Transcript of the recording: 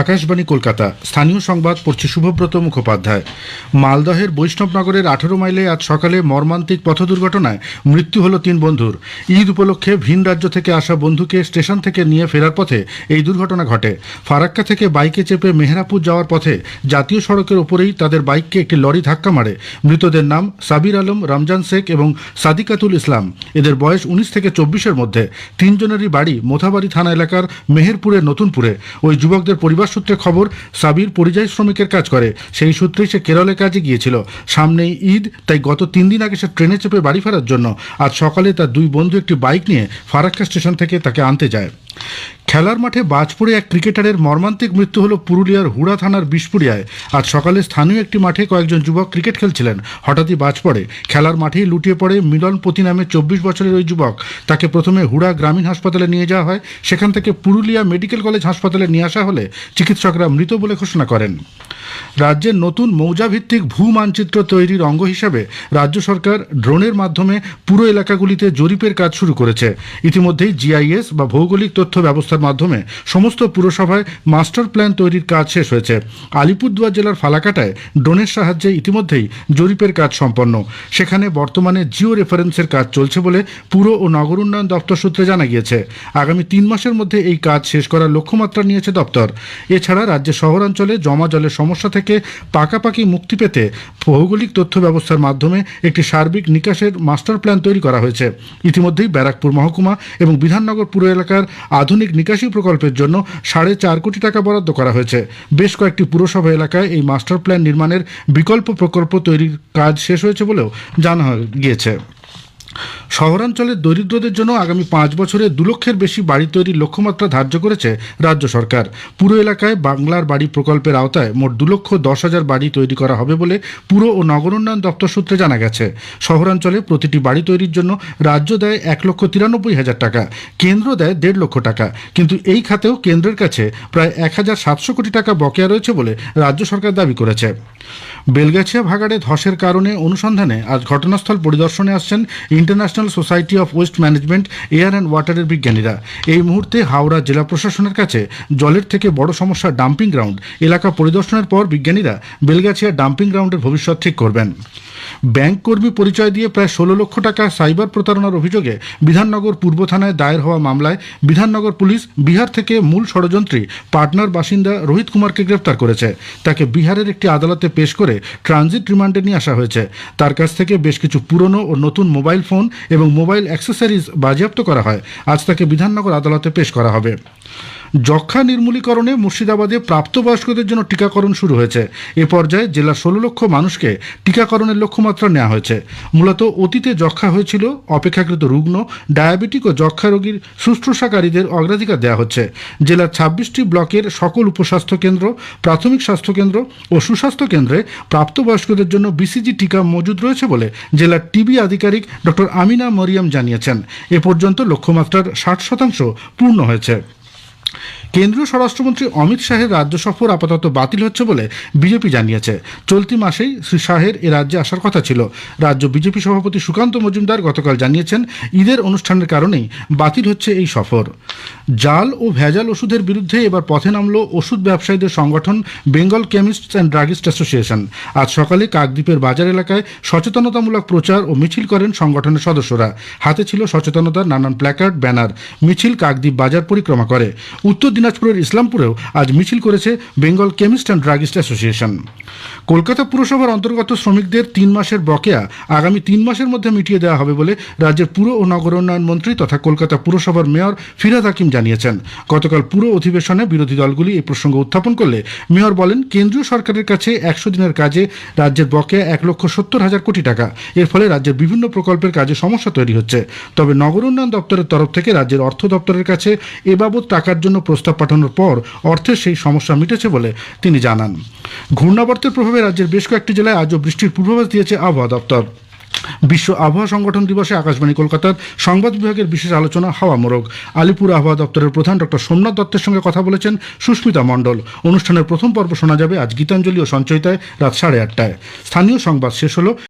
আকাশবাণী কলকাতা। স্থানীয় সংবাদ পড়ছে শুভব্রত মুখোপাধ্যায়। মালদহের বৈষ্ণবনগরের আঠেরো মাইলে আজ সকালে মর্মান্তিক পথ দুর্ঘটনায় মৃত্যু হল তিন বন্ধুর। ঈদ উপলক্ষে ভিন রাজ্য থেকে আসা বন্ধুকে স্টেশন থেকে নিয়ে ফেরার পথে এই দুর্ঘটনা ঘটে। ফারাক্কা থেকে বাইকে চেপে মেহরাপুর যাওয়ার পথে জাতীয় সড়কের ওপরেই তাদের বাইককে একটি লরি ধাক্কা মারে। মৃতদের নাম সাবির আলম, রমজান শেখ এবং সাদিকাতুল ইসলাম। এদের বয়স উনিশ থেকে চব্বিশের মধ্যে। তিনজনেরই বাড়ি মোথাবাড়ি থানা এলাকার মেহেরপুরের নতুনপুরে। ওই যুবকদের পরিবার সূত্রে খবর, সাবির পরিযায়ী শ্রমিকের কাজ করে। সেই সূত্রেই সে কেরলে কাজে গিয়েছিল। সামনেই ঈদ, তাই গত তিন দিন আগে সে ট্রেনে চেপে বাড়ি ফেরার জন্য আজ সকালে তার দুই বন্ধু একটি বাইক নিয়ে ফারাক্কা স্টেশন থেকে তাকে আনতে যায়। খেলার মাঠে বাজ পড়ে এক ক্রিকেটারের মর্মান্তিক মৃত্যু হল পুরুলিয়ার হুড়া থানার বিষপুরিয়ায়। আজ সকালে স্থানীয় একটি মাঠে কয়েকজন যুবক ক্রিকেট খেলছিলেন। হঠাৎই বাজ পড়ে। খেলার মাঠেই লুটিয়ে পড়ে মিলন পতি নামে চব্বিশ বছরের ওই যুবক। তাকে প্রথমে হুড়া গ্রামীণ হাসপাতালে নিয়ে যাওয়া হয়। সেখান থেকে পুরুলিয়া মেডিকেল কলেজ হাসপাতালে নিয়ে আসা হলে চিকিৎসকরা মৃত বলে ঘোষণা করেন। রাজ্যের নতুন মৌজাভিত্তিক ভূ মানচিত্র তৈরির অঙ্গ হিসাবে রাজ্য সরকার ড্রোনের মাধ্যমে পুরো এলাকাগুলিতে জরিপের কাজ শুরু করেছে। ইতিমধ্যেই জিআইএস বা ভৌগোলিক তথ্য ব্যবস্থার মাধ্যমে সমস্ত পুরসভায় মাস্টার প্ল্যান তৈরির কাজ শেষ হয়েছে। আলিপুরদুয়ার জেলার ফালাকাটায় ড্রোনের সাহায্যে ইতিমধ্যেই জরিপের কাজ সম্পন্ন। সেখানে বর্তমানে জিও রেফারেন্সের কাজ চলছে বলে পুর ও নগর উন্নয়ন দপ্তর সূত্রে জানা গিয়েছে। আগামী তিন মাসের মধ্যে এই কাজ শেষ করার লক্ষ্যমাত্রা নিয়েছে দপ্তর। এছাড়া রাজ্যের শহরাঞ্চলে জমা জলের সমস্যা থেকে পাকাপাকি মুক্তি পেতে ভৌগোলিক তথ্য ব্যবস্থার মাধ্যমে একটি সার্বিক নিকাশের মাস্টার প্ল্যান তৈরি করা হয়েছে। ইতিমধ্যেই ব্যারাকপুর মহকুমা এবং বিধাননগর পুর এলাকার আধুনিক নিকাশি প্রকল্পের জন্য সাড়ে চার কোটি টাকা বরাদ্দ করা হয়েছে। বেশ কয়েকটি পুরসভা এলাকায় এই মাস্টার প্ল্যান নির্মাণের বিকল্প প্রকল্প তৈরির কাজ শেষ হয়েছে বলেও জানা গিয়েছে। শহরাঞ্চলের দরিদ্রদের জন্য আগামী পাঁচ বছরে দু লক্ষের বেশি বাড়ি তৈরির লক্ষ্যমাত্রা ধার্য করেছে রাজ্য সরকার। পুরো এলাকায় বাংলার বাড়ি প্রকল্পের আওতায় মোট দু লক্ষ দশ হাজার বাড়ি তৈরি করা হবে বলে পুর ও নগর উন্নয়ন দপ্তর সূত্রে জানা গেছে। শহরাঞ্চলে প্রতিটি বাড়ি তৈরির জন্য রাজ্য দেয় এক লক্ষ তিরানব্বই হাজার টাকা, কেন্দ্র দেয় দেড় লক্ষ টাকা। কিন্তু এই খাতেও কেন্দ্রের কাছে প্রায় এক হাজার সাতশো কোটি টাকা বকেয়া রয়েছে বলে রাজ্য সরকার দাবি করেছে। বেলগাছিয়া ভাগাড়ে ধসের কারণে অনুসন্ধানে আজ ঘটনাস্থল পরিদর্শনে আসছেন international society of waste management air and ওয়াটারের বিজ্ঞানীরা। এই মুহূর্তে হাওড়া জেলা প্রশাসনের কাছে জলের থেকে বড় সমস্যা ডাম্পিং গ্রাউন্ড এলাকা পরিদর্শনের পর বিজ্ঞানীরা বেলগাছিয়া ডাম্পিং গ্রাউন্ডের ভবিষ্যৎ ঠিক করবেন। ব্যাংক কর্মী পরিচয় দিয়ে প্রায় ষোলো লক্ষ টাকা সাইবার প্রতারণার অভিযোগে বিধাননগর পূর্ব থানায় দায়ের হওয়া মামলায় বিধাননগর পুলিশ বিহার থেকে মূল ষড়যন্ত্রী পাটনার বাসিন্দা রোহিত কুমারকে গ্রেপ্তার করেছে। তাকে বিহারের একটি আদালতে পেশ করে ট্রানজিট রিমান্ডে নিয়ে আসা হয়েছে। তার কাছ থেকে বেশ কিছু পুরনো ও নতুন মোবাইল ফোন এবং মোবাইল অ্যাক্সেসরিজ বাজেয়াপ্ত করা হয়। আজ তাকে বিধাননগর আদালতে পেশ করা হবে। যক্ষা নির্মূলীকরণে মুর্শিদাবাদে প্রাপ্তবয়স্কদের জন্য টিকাকরণ শুরু হয়েছে। এ পর্যায়ে জেলার ষোলো লক্ষ মানুষকে টিকাকরণের লক্ষ্যমাত্রা নেওয়া হয়েছে। মূলত অতীতে যক্ষা হয়েছিল, অপেক্ষাকৃত রুগ্ন, ডায়াবেটিক ও যক্ষা রোগীর শুশ্রূষাকারীদের অগ্রাধিকার দেওয়া হচ্ছে। জেলার ছাব্বিশটি ব্লকের সকল উপস্বাস্থ্য কেন্দ্র, প্রাথমিক স্বাস্থ্যকেন্দ্র ও সুস্বাস্থ্য কেন্দ্রে প্রাপ্তবয়স্কদের জন্য বিসিজি টিকা মজুদ রয়েছে বলে জেলার টিবি আধিকারিক ডক্টর আমিনা মরিয়াম জানিয়েছেন। এ পর্যন্ত লক্ষ্যমাত্রার ষাট শতাংশ পূর্ণ হয়েছে। কেন্দ্রীয় স্বরাষ্ট্রমন্ত্রী অমিত শাহের রাজ্য সফর আপাতত বাতিল হচ্ছে বলে বিজেপি জানিয়েছে। চলতি মাসেই শ্রী শাহের এ রাজ্যে আসার কথা ছিল। রাজ্য বিজেপি সভাপতি সুকান্ত মজুমদার গতকাল জানিয়েছেন, ঈদের অনুষ্ঠানের কারণেই বাতিল হচ্ছে এই সফর। জাল ও ভেজাল ওষুধের বিরুদ্ধে এবার পথে নামল ওষুধ ব্যবসায়ীদের সংগঠন Bengal chemists and druggist association. আজ সকালে কাকদ্বীপের বাজার এলাকায় সচেতনতামূলক প্রচার ও মিছিল করেন সংগঠনের সদস্যরা। হাতে ছিল সচেতনতার নানান প্ল্যাকার্ড, ব্যানার। মিছিল কাকদ্বীপ বাজার পরিক্রমা করে। উত্তর দিনাজপুরের ইসলামপুরেও আজ মিছিল করেছে Bengal chemist and druggist association. Kolkata পুরসভার অন্তর্গত শ্রমিকদের তিন মাসের বকেয়া আগামী তিন মাসের মধ্যে মিটিয়ে দেওয়া হবে বলে রাজ্যের পুর ও নগর উন্নয়ন মন্ত্রী তথা কলকাতা পুরসভার মেয়র ফিরাদ হাকিম জানিয়েছেন। গতকাল পুরো অধিবেশনে বিরোধী দলগুলি এই প্রসঙ্গ উত্থাপন করলে মেয়র বলেন, কেন্দ্রীয় সরকারের কাছে একশো দিনের কাজে রাজ্যের বকেয়া এক লক্ষ সত্তর হাজার কোটি টাকা। এর ফলে রাজ্যের বিভিন্ন প্রকল্পের কাজে সমস্যা তৈরি হচ্ছে। তবে নগর উন্নয়ন দপ্তরের তরফ থেকে রাজ্যের অর্থ দপ্তরের কাছে এ বাবদ টাকার জন্য প্রস্তাব পাঠানোর পর অর্থের সেই সমস্যা মিটেছে বলে তিনি জানান। ঘূর্ণাবর্তের প্রভাবে রাজ্যের বেশ কয়েকটি জেলায় আজও বৃষ্টির পূর্বাভাস দিয়েছে আবহাওয়া দপ্তর। বিশ্ব আবহাওয়া সংগঠন দিবসে আকাশবাণী কলকাতার সংবাদ বিভাগের বিশেষ আলোচনা হাওয়া মোরগ আলিপুর আবহাওয়া দপ্তরের প্রধান ডক্টর সোমনাথ দত্তের সঙ্গে কথা বলেছেন সুস্মিতা মণ্ডল। অনুষ্ঠানের প্রথম পর্ব শোনা যাবে আজ গীতাঞ্জলি ও সঞ্চয়িতায় রাত সাড়ে আটটায়। স্থানীয় সংবাদ শেষ হলো।